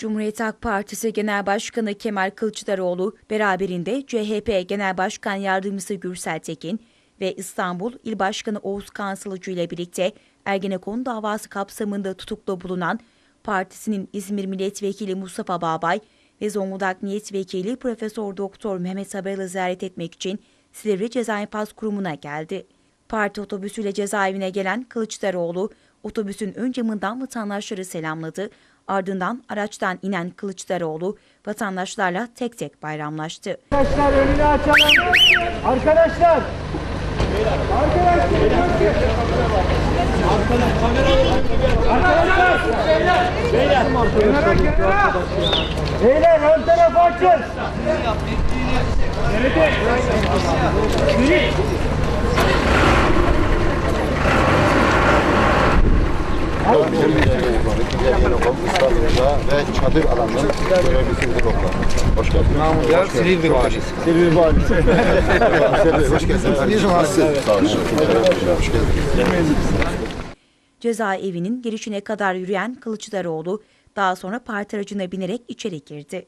Cumhuriyet Halk Partisi Genel Başkanı Kemal Kılıçdaroğlu beraberinde CHP Genel Başkan Yardımcısı Gürsel Tekin ve İstanbul İl Başkanı Oğuz Kansılıcı ile birlikte Ergenekon davası kapsamında tutuklu bulunan partisinin İzmir Milletvekili Mustafa Babay ve Zonguldak Milletvekili Profesör Doktor Mehmet Haber'i ziyaret etmek için Silivri Ceza İnfaz Kurumu'na geldi. Parti otobüsüyle cezaevine gelen Kılıçdaroğlu, otobüsün ön camından vatandaşları selamladı. Ardından araçtan inen Kılıçdaroğlu vatandaşlarla tek tek bayramlaştı. Arkadaşlar önünü açalım. Arkadaşlar. Beyler. Ön tarafı açın. Nerede? Yürü. ve çadır alanının görevlisi Müdür. Hoş geldiniz. Ya Silivri Valisi. Hoş geldiniz. İyi nasılsınız? Sağ olun. Hoş geldiniz. Cezaevinin girişine kadar yürüyen Kılıçdaroğlu daha sonra parti aracına binerek içeri girdi.